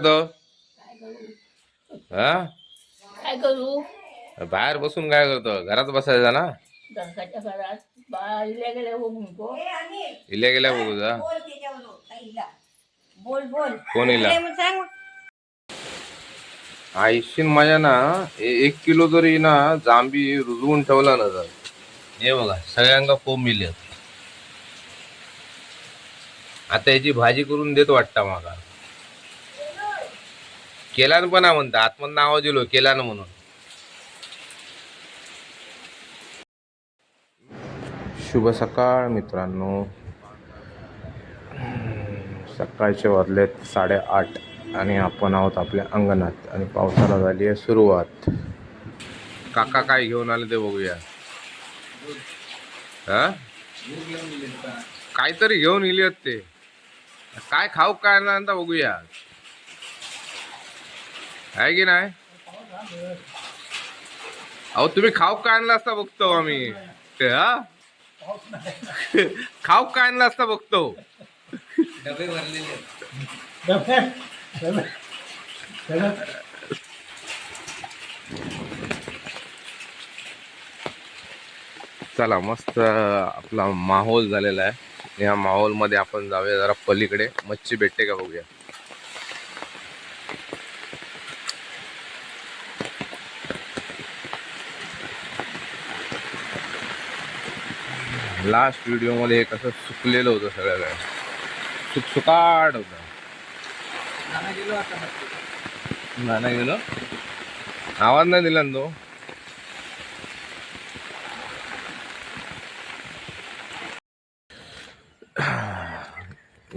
तो? हा? काय करू? बाहेर बसून काय करतो? घरात बसायचा ना? घरात. इल्या गेल्या बघून को इल्या गेल्या बघू जा. बोल त्याच्यावर ताईला. बोल बोल. कोण इला? काय म्हणून सांग आईशीन माझ्या ना ए- एक किलो जरी ना जांबी रुजवून ठेवला ना जर. हे बघा सगळ्यांना कोंब मिळले. आता याची भाजी करून देत वाटतं मला. केलान पण म्हणता आतमधून आवाज दिलो केलान म्हणून. शुभ सकाळ मित्रांनो. सकाळचे वाजलेत साडेआठ आणि आपण आहोत आपल्या अंगणात आणि पावसाला झाली आहे सुरुवात. काका काय घेऊन आले ते बघूया. हा? काहीतरी घेऊन गेली ते. काय खाऊ काय आता बघूया. आहे की नाही? अहो तुम्ही खाऊ काय आणलं असता बघतो आम्ही. ते हा? खाऊ काय आणलं असता बघतो. चला मस्त आपला माहोल झालेला आहे. या माहोलमध्ये आपण जाऊया जरा पलीकडे. मच्छी भेटते का बघूया? लास्ट व्हिडिओमध्ये हे कसं सुकलेलं होतं सगळं काय सुकसुकाट होतं. नाही गेलो. आवाज नाही दिला ना तो.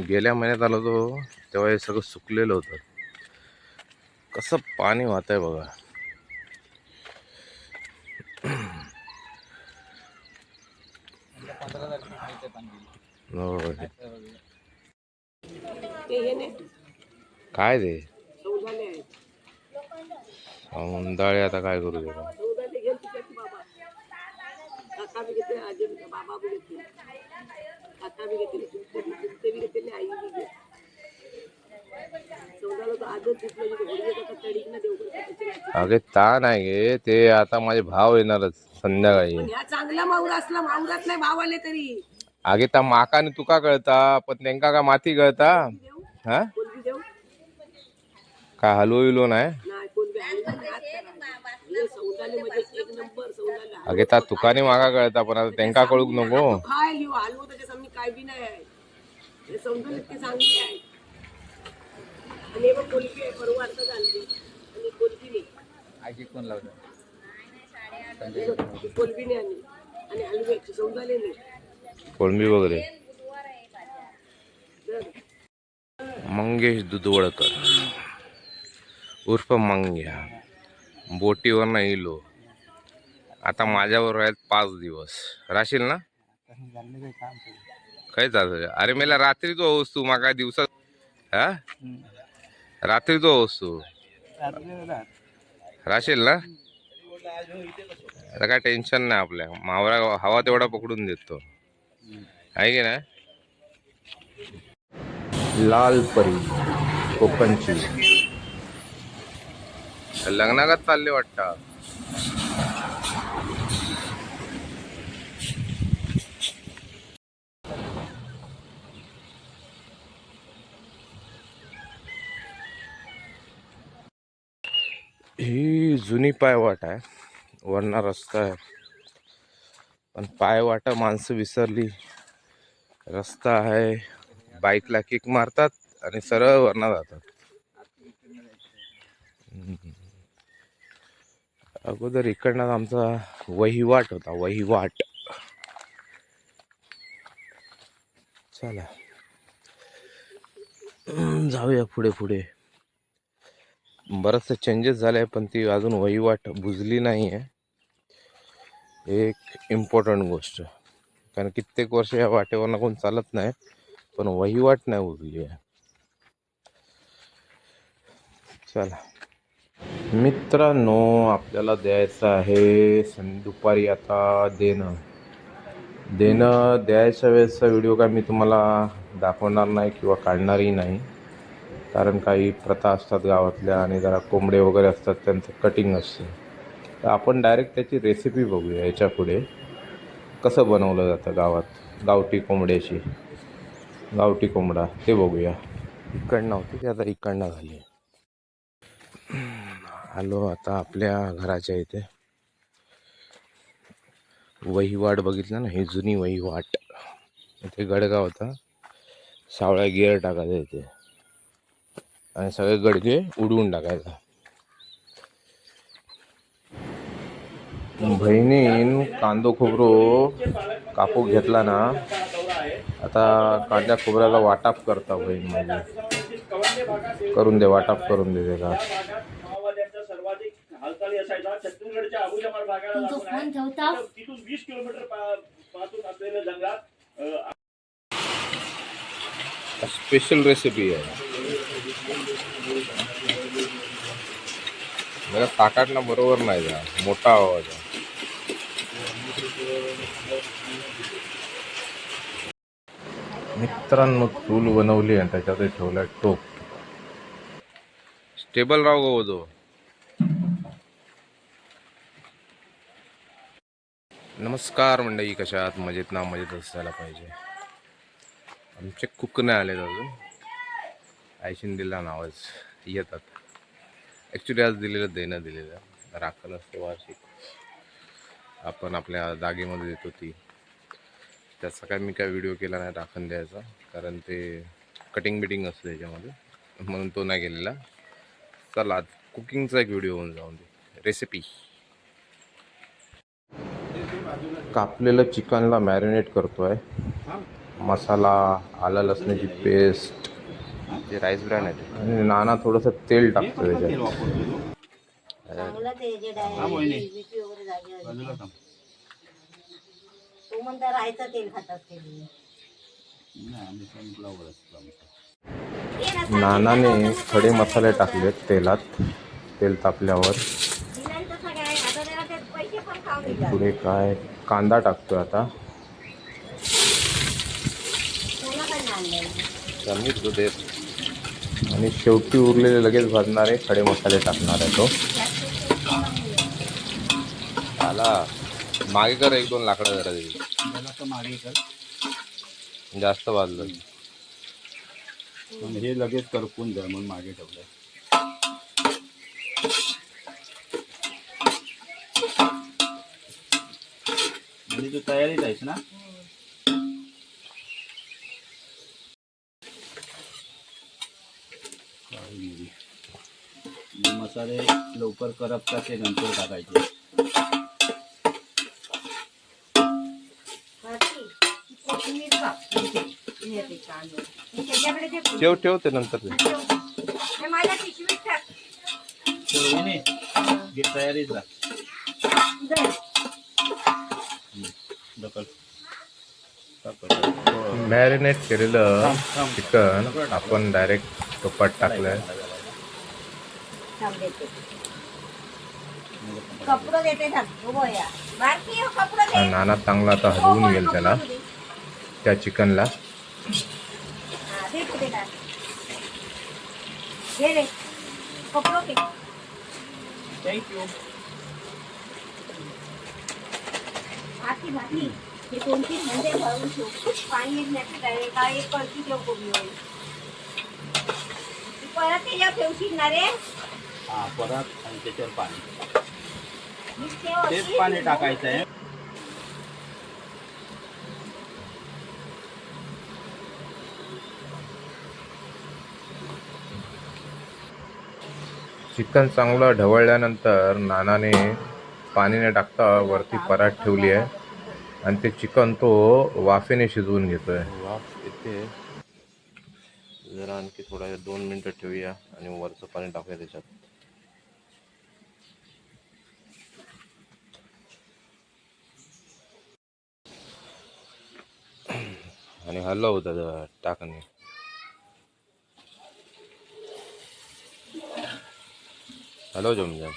गेल्या महिन्यात आलो तो तेव्हा हे सगळं सुकलेलं होतं. कसं पाणी वाहत आहे बघा होय. ते हे नाही काय ते सौदाले आहेत उंदाळे आता काय करू दे सौदाले घेऊन तिच्याची बाबा काका बी घेतले आजी बी बाबा बी घेतले काका बी घेतले चुलते बी चुलते बी घेतले आई बी घेतली सौदाला तर आजच तिथलं जिथे घोडगे का तडीक ना देऊ अगे ता नाही गे ते आता माझे भाव येणारच संध्याकाळी. चांगला माऊर असला माऊरात नाही भाव आले तरी. आगे त्या माकाने तुका कळता पण त्यांका का माती कळता? हा? काय हलवो विलो नाही नाही. हे सौदाले म्हणजे एक नंबर सौदाले. अगे त्या तुकाने माका कळता पण आता त्यांका कळूक नको. नाही आणि आणि नाही. आजी कोण लावलं? ती कोलबी नाही आणि नाही. कोळंबी वगैरे मंगेश दुधवळकर उर्फ मंग्या बोटीवर नाही इलो आता माझ्यावर आहेत पाच दिवस राशील ना काय चालू अरे मेला रात्री तो होस तू माका दिवसात हा रात्री तो होस तू राशील ना आता काय टेन्शन नाही आपल्या मावरा हवा तेवढा पकडून देतो आहे की नाही लाल परी कोकणची. लग्नागत चालले वाटतं. ही जुनी पायवाट आहे. वरना रस्ता आहे. पण पायवाटा माणसं विसरली. रस्ता आहे. बाईकला किक मारतात आणि सरळ वरना जातात. अगोदर इकडनं आमचा वहिवाट होता वहिवाट. चला. जाऊया पुढे पुढे. बरंचसं चेंजेस झाले पण ती अजून वहिवाट बुजली नाही आहे एक इम्पॉर्टंट गोष्ट. कारण कित्येक वर्ष या वाटेवरनं कोण चालत नाही पण वहिवाट नाही उरली आहे. चला. मित्रांनो आपल्याला द्यायचं आहे सं दुपारी आता देणं. देणं द्यायच्या वेळेसचा व्हिडिओ काय मी तुम्हाला दाखवणार नाही किंवा काढणारही नाही. कारण काही प्रथा असतात गावातल्या आणि जरा कोंबडे वगैरे असतात त्यांचं कटिंग असतं. तर आपण डायरेक्ट त्याची रेसिपी बघूया याच्यापुढे. कसं बनवलं जातं गावात? गावठी कोंबड्याची. गावठी कोंबडा. ते बघूया. इकडनं होती ते आता इकडनं झाली. आलो आता आपल्या घराच्या इथे. वहिवाट बघितलं ना ही जुनी वहिवाट. इथे गडगाव होता. सावळ्या गिअर टाकायचा इथे. आणि सगळे गडगे उडवून टाकायचा. बहिणीन कांदो खोबरो कापूक घेतला ना आता कांद्या खोबऱ्याला वाटाप करता बहीण माझी करून दे वाटाप करून दे त्याला. स्पेशल रेसिपी आहे. मला ताटाटणं बरोबर नाही जा मोठा आवाज आहे. मित्रांनो चूल बनवली आणि त्याच्यात ठेवला टोप. स्टेबल राव गो नमस्कार मंडळी कशा आहात? मजेत ना मजेत असायला पाहिजे. आमचे कुक नाही आलेत अजून. आयशीन दिला नावच येतात. ॲक्च्युली आज दिलेलं देणं दिलेलं. राखलं असतं वार्षिक. आपण आपल्या जागेमध्ये देतो ती. त्याचा काय मी काय व्हिडिओ केला नाही राखण द्यायचा. कारण ते कटिंग बिटिंग असतं त्याच्यामध्ये. म्हणून तो नाही गेलेला. चला आज कुकिंगचा एक व्हिडिओ होऊन जाऊन दे. रेसिपी कापलेलं चिकनला मॅरिनेट करतोय. मसाला आलं लसणाची पेस्ट ते राईस ब्रॅन आहे ते. आणि नाना थोडंसं तेल टाकतो त्याच्यात. ते जे डायरेक्ट बीपी वगैरे जागेवर तो म्हणता राहायचं तेल खातात ते ते ना नानाने खडे मसाले टाकलेत तेलात तेल तापल्यावर. पुढे काय कांदा टाकतोय आता. आणि शेवटी उरलेले लगेच भाजणारे खडे मसाले टाकणार आहे तो. आला मागे कर एक दोन लाकडं जरा दे. मागे कर. जास्त भाजलं पण हे लगेच करपून द्या म्हणून मागे ठेवलंय. म्हणजे तू तयारीत आहेस ना? मसाले लवकर करपतात ते नंतर टाकायचे. हे. हे ठेव ठेव ते नंतर. हे माझ्या पिशवीत टाक. मॅरिनेट केलेलं चिकन आपण डायरेक्ट टोपात टाकलंय. हो, आणि नाना चांगला आता हलवून घेईल त्याला. कपडं दे. त्या चिकनला. हा, दे पुढे टाक. घे रे कपडं घे थँक्यू भाती भाती हे दोन तीन म्हणजे भरून ठेव पाणी येत नाही काय काय एक कळती ठेव कोबी होईल तू परत त्याच्यावर ठेवशील ना रे हा परत आणि त्याच्यावर पाणी मीच ठेव तेच अशी. पाणी टाकायचं आहे चिकन चांगलं ढवळल्यानंतर नानाने पाणी न टाकता वरती परात ठेवली आहे. आणि ते चिकन तो वाफेने शिजवून घेतोय. वाफ येते. जरा आणखी थोडा दोन मिनटं ठेवूया आणि वरचं पाणी टाकूया त्याच्यात. आणि हल्ला होता टाकणे હાલો જમજાન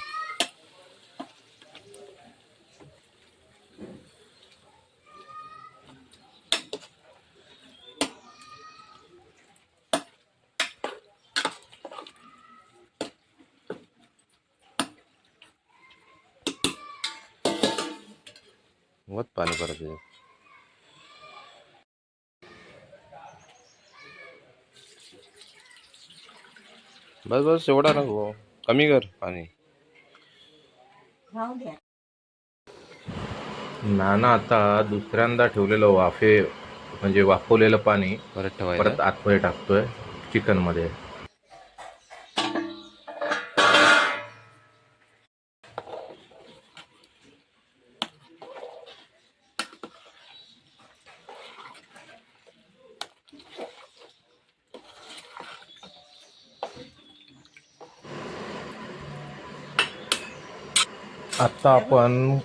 बहुत पानी भर दिया। बस बस छोड़ा ना वो कमी कर पाणी. नाना आता दुसऱ्यांदा ठेवलेलं वाफे म्हणजे वाफवलेलं पाणी परत ठेवायचं? परत आतमध्ये टाकतोय चिकन मध्ये आता आपण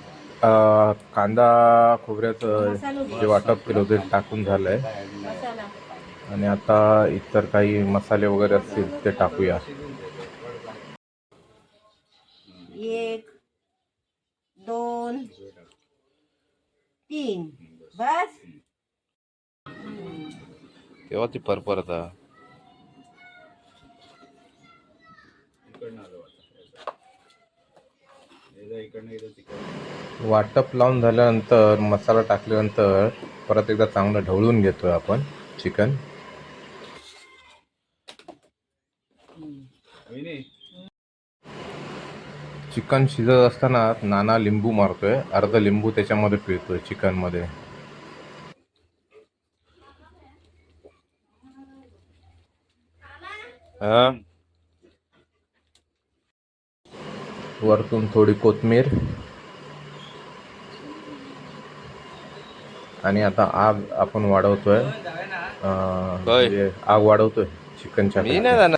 कांदा खोबऱ्याचं जे वाटप केलं होतं ते टाकून झालंय. मसाला आणि आता इतर काही मसाले वगैरे असतील ते टाकूया. एक दोन तीन. बस. तेव्हा ती परपर आता इकडनं आलो आता एकदा इकडनं एकदा तिकडनं वाटप लावून झाल्यानंतर मसाला टाकल्यानंतर परत एकदा चांगलं ढवळून घेतोय आपण चिकन. चिकन शिजत असताना नाना लिंबू मारतोय अर्ध लिंबू त्याच्यामध्ये पिळतोय चिकनमध्ये हा? वरतून थोडी कोथमीर. आणि आता आग आपण वाढवतोय. म्हणजे आग वाढवतोय चिकनच्या जाणार.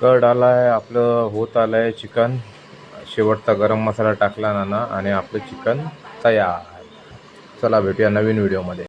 कड आलाय आपलं होत आलंय चिकन. शेवटचा गरम मसाला टाकला नाना आणि आपलं चिकन तयार. चला भेटूया नवीन व्हिडिओमध्ये.